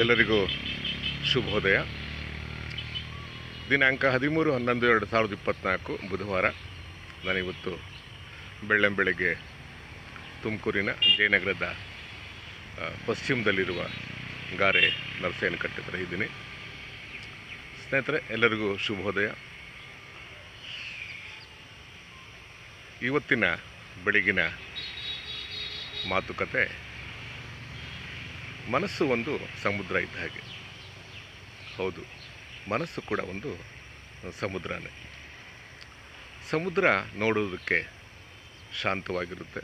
ಎಲ್ಲರಿಗೂ ಶುಭೋದಯ. ದಿನಾಂಕ ಹದಿಮೂರು ಹನ್ನೊಂದು ಎರಡು ಸಾವಿರದ ಇಪ್ಪತ್ತ್ನಾಲ್ಕು ಬುಧವಾರ. ನಾನಿವತ್ತು ಬೆಳ್ಳಂಬೆಳಗ್ಗೆ ತುಮಕೂರಿನ ಜಯನಗರದ ಪಶ್ಚಿಮದಲ್ಲಿರುವ ಗಾರೆ ನರಸೇನ ಕಟ್ಟಿದ್ರೆ ಇದ್ದೀನಿ. ಸ್ನೇಹಿತರೆ, ಎಲ್ಲರಿಗೂ ಶುಭೋದಯ. ಇವತ್ತಿನ ಬೆಳಗಿನ ಮಾತುಕತೆ ಮನಸ್ಸು ಒಂದು ಸಮುದ್ರ ಇದ್ದ ಹಾಗೆ. ಹೌದು, ಮನಸ್ಸು ಕೂಡ ಒಂದು ಸಮುದ್ರನೇ. ಸಮುದ್ರ ನೋಡೋದಕ್ಕೆ ಶಾಂತವಾಗಿರುತ್ತೆ.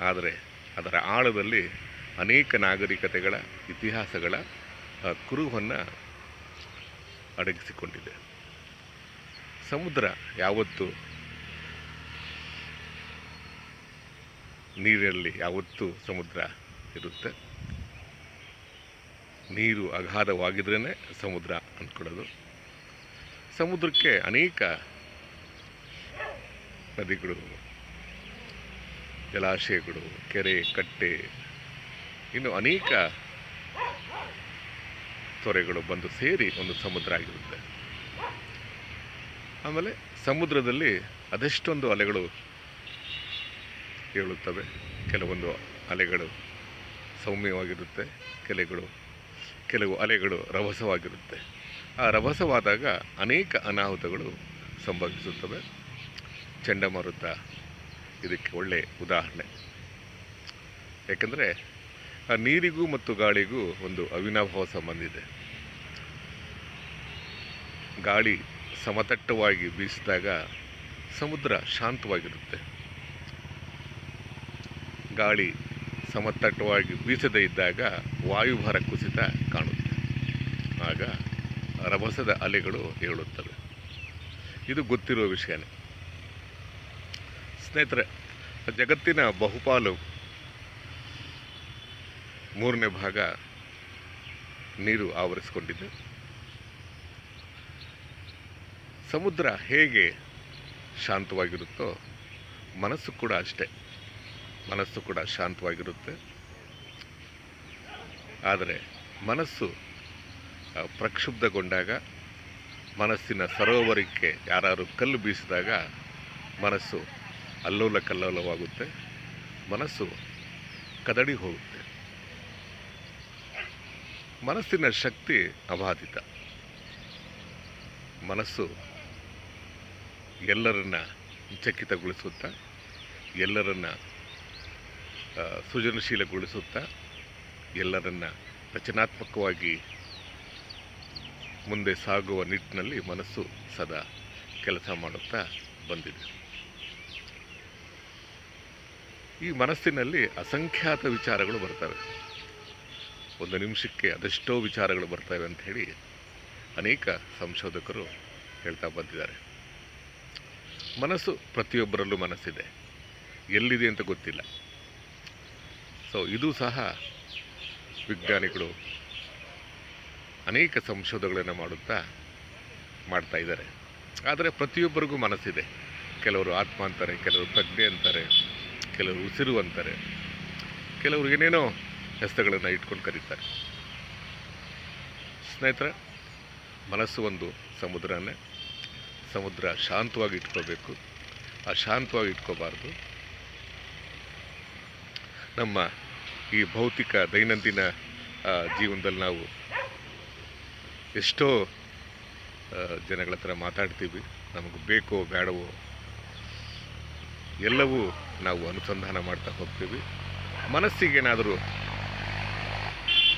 ಆದರೆ ಅದರ ಆಳದಲ್ಲಿ ಅನೇಕ ನಾಗರಿಕತೆಗಳ ಇತಿಹಾಸಗಳ ಕುರುಹನ್ನು ಅಡಗಿಸಿಕೊಂಡಿದೆ. ಸಮುದ್ರ ಯಾವತ್ತು ನೀರಲ್ಲಿ ಯಾವತ್ತೂ ಸಮುದ್ರ ಇರುತ್ತೆ. ನೀರು ಅಗಾಧವಾಗಿದ್ರೇ ಸಮುದ್ರ ಅಂದ್ಕೊಳ್ಳೋದು ಸಮುದ್ರಕ್ಕೆ ಅನೇಕ ನದಿಗಳು, ಜಲಾಶಯಗಳು, ಕೆರೆ, ಕಟ್ಟೆ, ಇನ್ನು ಅನೇಕ ತೊರೆಗಳು ಬಂದು ಸೇರಿ ಒಂದು ಸಮುದ್ರ ಆಗಿರುತ್ತೆ. ಆಮೇಲೆ ಸಮುದ್ರದಲ್ಲಿ ಅದೆಷ್ಟೊಂದು ಅಲೆಗಳು ಏಳುತ್ತವೆ, ಕೆಲವೊಂದು ಅಲೆಗಳು ಸೌಮ್ಯವಾಗಿರುತ್ತೆ. ಕೆಲಗಳು, ಕೆಲವು ಅಲೆಗಳು ರಭಸವಾಗಿರುತ್ತೆ. ಆ ರಭಸವಾದಾಗ ಅನೇಕ ಅನಾಹುತಗಳು ಸಂಭವಿಸುತ್ತವೆ. ಚಂಡಮಾರುತ ಇದಕ್ಕೆ ಒಳ್ಳೆಯ ಉದಾಹರಣೆ. ಯಾಕಂದರೆ, ಆ ನೀರಿಗೂ ಮತ್ತು ಗಾಳಿಗೂ ಒಂದು ಅವಿನಾಭಾವ ಸಂಬಂಧ ಇದೆ. ಗಾಳಿ ಸಮತಟ್ಟವಾಗಿ ಬೀಸಿದಾಗ ಸಮುದ್ರ ಶಾಂತವಾಗಿರುತ್ತೆ. ಗಾಳಿ ಸಮತಟ್ಟವಾಗಿ ಬೀಸದೇ ಇದ್ದಾಗ ವಾಯುಭಾರ ಕುಸಿತ ಕಾಣುತ್ತೆ. ಆಗ ರಭಸದ ಅಲೆಗಳು ಏಳುತ್ತವೆ. ಇದು ಗೊತ್ತಿರುವ ವಿಷಯನೇ. ಸ್ನೇಹಿತರೆ, ಜಗತ್ತಿನ ಬಹುಪಾಲು ಮೂರನೇ ಭಾಗ ನೀರು ಆವರಿಸಿಕೊಂಡಿದೆ. ಸಮುದ್ರ ಹೇಗೆ ಶಾಂತವಾಗಿರುತ್ತೋ ಮನಸ್ಸು ಕೂಡ ಅಷ್ಟೇ. ಮನಸ್ಸು ಕೂಡ ಶಾಂತವಾಗಿರುತ್ತೆ. ಆದರೆ ಮನಸ್ಸು ಪ್ರಕ್ಷುಬ್ಧಗೊಂಡಾಗ, ಮನಸ್ಸಿನ ಸರೋವರಕ್ಕೆ ಯಾರು ಕಲ್ಲು ಬೀಸಿದಾಗ ಮನಸ್ಸು ಅಲ್ಲೋಲ ಕಲ್ಲೋಲವಾಗುತ್ತೆ. ಮನಸ್ಸು ಕದಡಿ ಹೋಗುತ್ತೆ. ಮನಸ್ಸಿನ ಶಕ್ತಿ ಅಬಾಧಿತ. ಮನಸ್ಸು ಎಲ್ಲರನ್ನ ಚಕಿತಗೊಳಿಸುತ್ತಾ, ಎಲ್ಲರನ್ನ ಸೃಜನಶೀಲಗೊಳಿಸುತ್ತಾ ಎಲ್ಲರನ್ನ ರಚನಾತ್ಮಕವಾಗಿ ಮುಂದೆ ಸಾಗುವ ನಿಟ್ಟಿನಲ್ಲಿ ಮನಸ್ಸು ಸದಾ ಕೆಲಸ ಮಾಡುತ್ತಾ ಬಂದಿದೆ. ಈ ಮನಸ್ಸಿನಲ್ಲಿ ಅಸಂಖ್ಯಾತ ವಿಚಾರಗಳು ಬರ್ತವೆ. ಒಂದು ನಿಮಿಷಕ್ಕೆ ಅದೆಷ್ಟೋ ವಿಚಾರಗಳು ಬರ್ತವೆ ಅಂತ ಹೇಳಿ ಅನೇಕ ಸಂಶೋಧಕರು ಹೇಳ್ತಾ ಬಂದಿದ್ದಾರೆ. ಮನಸ್ಸು ಪ್ರತಿಯೊಬ್ಬರಲ್ಲೂ ಮನಸ್ಸಿದೆ. ಎಲ್ಲಿದೆ ಅಂತ ಗೊತ್ತಿಲ್ಲ. ಸೊ ಇದು ಸಹ ವಿಜ್ಞಾನಿಗಳು ಅನೇಕ ಸಂಶೋಧನೆಗಳನ್ನು ಮಾಡುತ್ತಾ ಮಾಡ್ತಾ ಇದ್ದಾರೆ. ಆದರೆ ಪ್ರತಿಯೊಬ್ಬರಿಗೂ ಮನಸ್ಸಿದೆ. ಕೆಲವರು ಆತ್ಮ ಅಂತಾರೆ, ಕೆಲವರು ಪ್ರಜ್ಞೆ ಅಂತಾರೆ, ಕೆಲವರು ಉಸಿರು ಅಂತಾರೆ, ಕೆಲವರು ಏನೇನೋ ಹೆಸರುಗಳನ್ನು ಇಟ್ಕೊಂಡು ಕರೀತಾರೆ. ಸ್ನೇಹಿತರ, ಮನಸ್ಸು ಒಂದು ಸಮುದ್ರನೇ. ಸಮುದ್ರ ಶಾಂತವಾಗಿ ಇಟ್ಕೋಬೇಕು. ಆ ಶಾಂತವಾಗಿ ಇಟ್ಕೋಬಾರ್ದು. ನಮ್ಮ ಈ ಭೌತಿಕ ದೈನಂದಿನ ಜೀವನದಲ್ಲಿ ನಾವು ಎಷ್ಟೋ ಜನಗಳ ಹತ್ರ ಮಾತಾಡ್ತೀವಿ. ನಮಗೆ ಬೇಕೋ ಬೇಡವೋ ಎಲ್ಲವೂ ನಾವು ಅನುಸಂಧಾನ ಮಾಡ್ತಾ ಹೋಗ್ತೀವಿ. ಮನಸ್ಸಿಗೇನಾದರೂ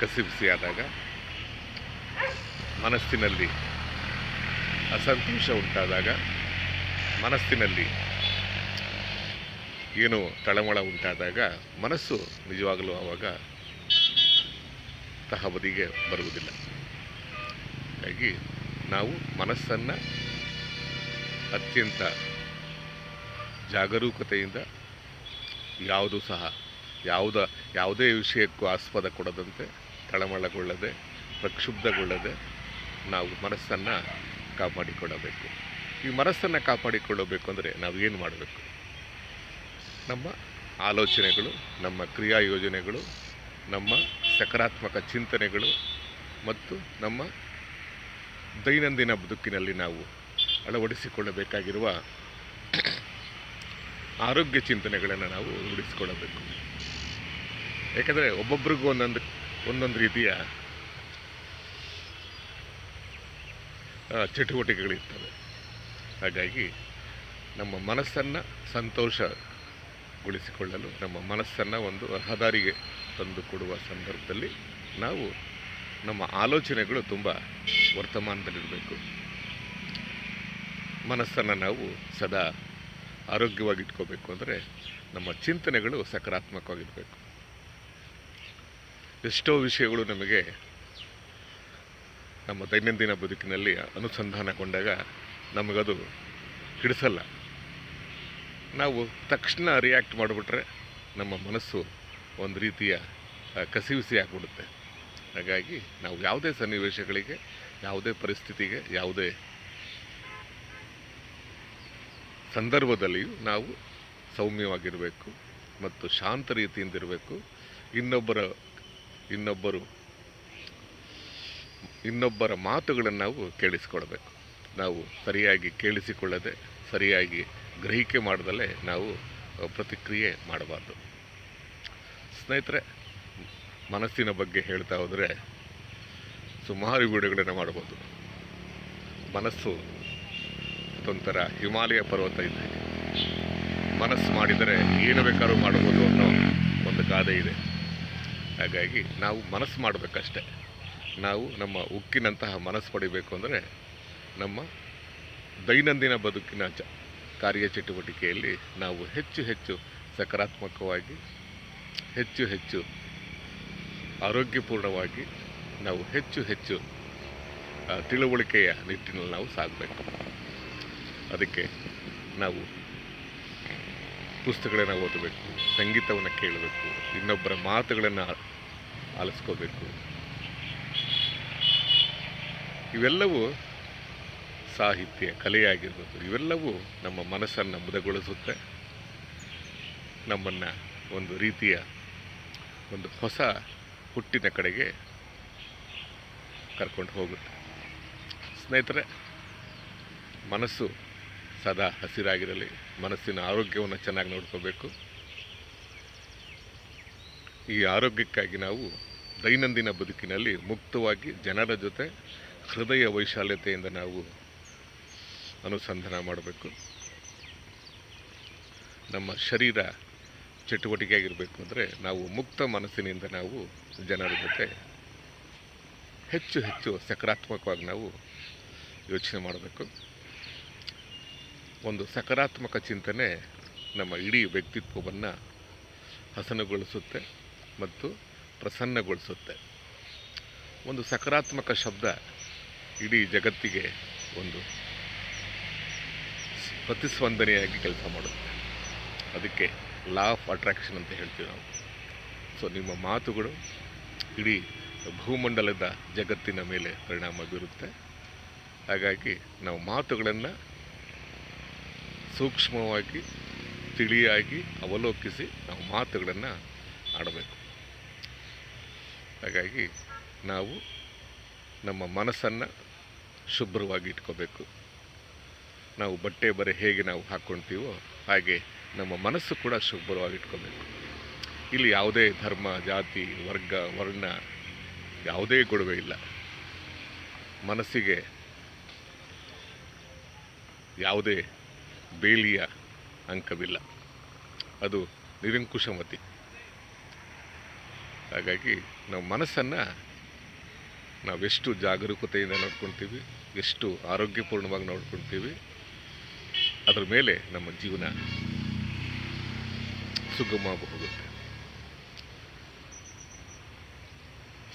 ಕಸಿಬಿಸಿ ಆದಾಗ ಮನಸ್ಸಿನಲ್ಲಿ ಅಸಂತೋಷ ಉಂಟಾದಾಗ ಮನಸ್ಸಿನಲ್ಲಿ ಏನು ತಳಮಳ ಉಂಟಾದಾಗ ಮನಸ್ಸು ನಿಜವಾಗಲೂ ಆವಾಗ ತಹಬದಿಗೆ ಬರುವುದಿಲ್ಲ. ಹಾಗಾಗಿ ನಾವು ಮನಸ್ಸನ್ನು ಅತ್ಯಂತ ಜಾಗರೂಕತೆಯಿಂದ ಯಾವುದು ಸಹ ಯಾವುದ, ಯಾವುದೇ ವಿಷಯಕ್ಕೂ ಆಸ್ಪದ ಕೊಡದಂತೆ ತಳಮಳಗೊಳ್ಳದೆ, ಪ್ರಕ್ಷುಬ್ಧಗೊಳ್ಳದೆ ನಾವು ಮನಸ್ಸನ್ನು ಕಾಪಾಡಿಕೊಳ್ಳಬೇಕು. ಈ ಮನಸ್ಸನ್ನು ಕಾಪಾಡಿಕೊಳ್ಳಬೇಕು ಅಂದರೆ ನಾವು ಏನು ಮಾಡಬೇಕು? ನಮ್ಮ ಆಲೋಚನೆಗಳು, ನಮ್ಮ ಕ್ರಿಯಾ ಯೋಜನೆಗಳು, ನಮ್ಮ ಸಕಾರಾತ್ಮಕ ಚಿಂತನೆಗಳು ಮತ್ತು ನಮ್ಮ ದೈನಂದಿನ ಬದುಕಿನಲ್ಲಿ ನಾವು ಅಳವಡಿಸಿಕೊಳ್ಳಬೇಕಾಗಿರುವ ಆರೋಗ್ಯ ಚಿಂತನೆಗಳನ್ನು ನಾವು ರೂಢಿಸಿಕೊಳ್ಳಬೇಕು. ಏಕೆಂದರೆ ಒಬ್ಬೊಬ್ರಿಗೂ ಒಂದೊಂದು ಒಂದೊಂದು ರೀತಿಯ ಚಟುವಟಿಕೆಗಳಿರ್ತವೆ. ಹಾಗಾಗಿ ನಮ್ಮ ಮನಸ್ಸನ್ನು ಸಂತೋಷಗೊಳಿಸಿಕೊಳ್ಳಲು ನಮ್ಮ ಮನಸ್ಸನ್ನು ಒಂದು ರಹದಾರಿಗೆ ತಂದು ಕೊಡುವ ಸಂದರ್ಭದಲ್ಲಿ ನಾವು ನಮ್ಮ ಆಲೋಚನೆಗಳು ತುಂಬ ವರ್ತಮಾನದಲ್ಲಿರಬೇಕು. ಮನಸ್ಸನ್ನು ನಾವು ಸದಾ ಆರೋಗ್ಯವಾಗಿಟ್ಕೋಬೇಕು ಅಂದರೆ ನಮ್ಮ ಚಿಂತನೆಗಳು ಸಕಾರಾತ್ಮಕವಾಗಿರಬೇಕು. ಎಷ್ಟೋ ವಿಷಯಗಳು ನಮಗೆ ನಮ್ಮ ದೈನಂದಿನ ಬದುಕಿನಲ್ಲಿ ಅನುಸಂಧಾನಗೊಂಡಾಗ ನಮಗದು ಹಿಡಿಸಲ್ಲ. ನಾವು ತಕ್ಷಣ ರಿಯಾಕ್ಟ್ ಮಾಡಿಬಿಟ್ರೆ ನಮ್ಮ ಮನಸ್ಸು ಒಂದು ರೀತಿಯ ಕಸಿವಿಸಿ ಆಗಿಬಿಡುತ್ತೆ. ಹಾಗಾಗಿ ನಾವು ಯಾವುದೇ ಸನ್ನಿವೇಶಗಳಿಗೆ, ಯಾವುದೇ ಪರಿಸ್ಥಿತಿಗೆ, ಯಾವುದೇ ಸಂದರ್ಭದಲ್ಲಿಯೂ ನಾವು ಸೌಮ್ಯವಾಗಿರಬೇಕು ಮತ್ತು ಶಾಂತ ರೀತಿಯಿಂದ ಇರಬೇಕು. ಇನ್ನೊಬ್ಬರ, ಇನ್ನೊಬ್ಬರು, ಇನ್ನೊಬ್ಬರ ಮಾತುಗಳನ್ನು ನಾವು ಕೇಳಿಸಿಕೊಳ್ಬೇಕು. ನಾವು ಸರಿಯಾಗಿ ಕೇಳಿಸಿಕೊಳ್ಳದೆ, ಸರಿಯಾಗಿ ಗ್ರಹಿಕೆ ಮಾಡದಲ್ಲೇ ನಾವು ಪ್ರತಿಕ್ರಿಯೆ ಮಾಡಬಾರ್ದು. ಸ್ನೇಹಿತರೆ, ಮನಸ್ಸಿನ ಬಗ್ಗೆ ಹೇಳ್ತಾ ಹೋದರೆ ಸುಮಾರು ಬಿಡುಗಡೆನ ಮಾಡ್ಬೋದು. ಮನಸ್ಸು ಅದೊಂಥರ ಹಿಮಾಲಯ ಪರ್ವತ ಇದೆ. ಮನಸ್ಸು ಮಾಡಿದರೆ ಏನು ಬೇಕಾದ್ರೂ ಮಾಡ್ಬೋದು ಅನ್ನೋ ಒಂದು ಗಾದೆ ಇದೆ. ಹಾಗಾಗಿ ನಾವು ಮನಸ್ಸು ಮಾಡಬೇಕಷ್ಟೆ. ನಾವು ನಮ್ಮ ಉಕ್ಕಿನಂತಹ ಮನಸ್ಸು ಪಡಿಬೇಕು ಅಂದರೆ ನಮ್ಮ ದೈನಂದಿನ ಬದುಕಿನ ಚ ಕಾರ್ಯಚಟುವಟಿಕೆಯಲ್ಲಿ ನಾವು ಹೆಚ್ಚು ಹೆಚ್ಚು ಸಕಾರಾತ್ಮಕವಾಗಿ, ಹೆಚ್ಚು ಹೆಚ್ಚು ಆರೋಗ್ಯಪೂರ್ಣವಾಗಿ ನಾವು ಹೆಚ್ಚು ಹೆಚ್ಚು ತಿಳುವಳಿಕೆಯ ನಿಟ್ಟಿನಲ್ಲಿ ನಾವು ಸಾಗಬೇಕು. ಅದಕ್ಕೆ ನಾವು ಪುಸ್ತಕಗಳನ್ನು ಓದಬೇಕು, ಸಂಗೀತವನ್ನು ಕೇಳಬೇಕು, ಇನ್ನೊಬ್ಬರ ಮಾತುಗಳನ್ನು ಆಲಿಸ್ಕೋಬೇಕು. ಇವೆಲ್ಲವೂ ಸಾಹಿತ್ಯ ಕಲೆಯಾಗಿರ್ಬೋದು, ಇವೆಲ್ಲವೂ ನಮ್ಮ ಮನಸ್ಸನ್ನು ಮುದಗೊಳಿಸುತ್ತೆ. ನಮ್ಮನ್ನು ಒಂದು ರೀತಿಯ ಒಂದು ಹೊಸ ಹುಟ್ಟಿನ ಕಡೆಗೆ ಕರ್ಕೊಂಡು ಹೋಗುತ್ತೆ. ಸ್ನೇಹಿತರೆ, ಮನಸ್ಸು ಸದಾ ಹಸಿರಾಗಿರಲಿ, ಮನಸ್ಸಿನ ಆರೋಗ್ಯವನ್ನು ಚೆನ್ನಾಗಿ ನೋಡ್ಕೋಬೇಕು. ಈ ಆರೋಗ್ಯಕ್ಕಾಗಿ ನಾವು ದೈನಂದಿನ ಬದುಕಿನಲ್ಲಿ ಮುಕ್ತವಾಗಿ ಜನರ ಜೊತೆ ಹೃದಯ ವೈಶಾಲ್ಯತೆಯಿಂದ ನಾವು ಅನುಸಂಧಾನ ಮಾಡಬೇಕು. ನಮ್ಮ ಶರೀರ ಚಟುವಟಿಕೆ ಆಗಿರಬೇಕು ಅಂದರೆ ನಾವು ಮುಕ್ತ ಮನಸ್ಸಿನಿಂದ ನಾವು ಜನರ ಜೊತೆ ಹೆಚ್ಚು ಹೆಚ್ಚು ಸಕಾರಾತ್ಮಕವಾಗಿ ನಾವು ಯೋಚನೆ ಮಾಡಬೇಕು. ಒಂದು ಸಕಾರಾತ್ಮಕ ಚಿಂತನೆ ನಮ್ಮ ಇಡೀ ವ್ಯಕ್ತಿತ್ವವನ್ನು ಹಸನುಗೊಳಿಸುತ್ತೆ ಮತ್ತು ಪ್ರಸನ್ನಗೊಳಿಸುತ್ತೆ. ಒಂದು ಸಕಾರಾತ್ಮಕ ಶಬ್ದ ಇಡೀ ಜಗತ್ತಿಗೆ ಒಂದು ಪ್ರತಿಸ್ಪಂದನೆಯಾಗಿ ಕೆಲಸ ಮಾಡುತ್ತೆ. ಅದಕ್ಕೆ ಲಾ ಆಫ್ ಅಟ್ರಾಕ್ಷನ್ ಅಂತ ಹೇಳ್ತೀವಿ ನಾವು. ಸೊ ನಿಮ್ಮ ಮಾತುಗಳು ಇಡೀ ಭೂಮಂಡಲದ ಜಗತ್ತಿನ ಮೇಲೆ ಪರಿಣಾಮ ಬೀರುತ್ತೆ. ಹಾಗಾಗಿ ನಾವು ಮಾತುಗಳನ್ನು ಸೂಕ್ಷ್ಮವಾಗಿ, ತಿಳಿಯಾಗಿ ಅವಲೋಕಿಸಿ ನಾವು ಮಾತುಗಳನ್ನು ಆಡಬೇಕು. ಹಾಗಾಗಿ ನಾವು ನಮ್ಮ ಮನಸ್ಸನ್ನು ಶುಭ್ರವಾಗಿ ಇಟ್ಕೋಬೇಕು. ನಾವು ಬಟ್ಟೆ ಬರೆ ಹೇಗೆ ನಾವು ಹಾಕ್ಕೊಳ್ತೀವೋ ಹಾಗೆ ನಮ್ಮ ಮನಸ್ಸು ಕೂಡ ಶುಭ್ರವಾಗಿ ಇಟ್ಕೋಬೇಕು ಇಲ್ಲಿ ಯಾವುದೇ ಧರ್ಮ, ಜಾತಿ, ವರ್ಗ, ವರ್ಣ ಯಾವುದೇ ಗೊಡವೆ ಇಲ್ಲ. ಮನಸ್ಸಿಗೆ ಯಾವುದೇ ಬೇಲಿಯ ಅಂಕವಿಲ್ಲ. ಅದು ನಿರಂಕುಶಮತಿ ಹಾಗಾಗಿ ನಾವು ಮನಸ್ಸನ್ನು ನಾವೆಷ್ಟು ಜಾಗರೂಕತೆಯಿಂದ ನೋಡ್ಕೊಳ್ತೀವಿ ಎಷ್ಟು ಆರೋಗ್ಯಪೂರ್ಣವಾಗಿ ನೋಡ್ಕೊಳ್ತೀವಿ ಅದರ ಮೇಲೆ ನಮ್ಮ ಜೀವನ ಸುಗಮವಾಗಿ ಹೋಗುತ್ತೆ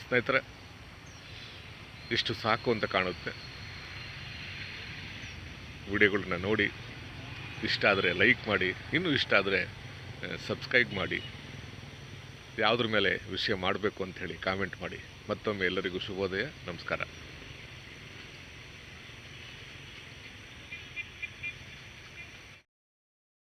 ಸ್ನೇಹಿತರೆ, ಇಷ್ಟು ಸಾಕು ಅಂತ ಕಾಣುತ್ತೆ. ವಿಡಿಯೋಗಳನ್ನ ನೋಡಿ, ಇಷ್ಟ ಆದರೆ ಲೈಕ್ ಮಾಡಿ, ಇನ್ನೂ ಇಷ್ಟ ಆದರೆ ಸಬ್ಸ್ಕ್ರೈಬ್ ಮಾಡಿ. ಯಾವುದ್ರ ಮೇಲೆ ವಿಷಯ ಮಾಡಬೇಕು ಅಂತ ಹೇಳಿ ಕಾಮೆಂಟ್ ಮಾಡಿ. ಮತ್ತೊಮ್ಮೆ ಎಲ್ಲರಿಗೂ ಶುಭೋದಯ, ನಮಸ್ಕಾರ.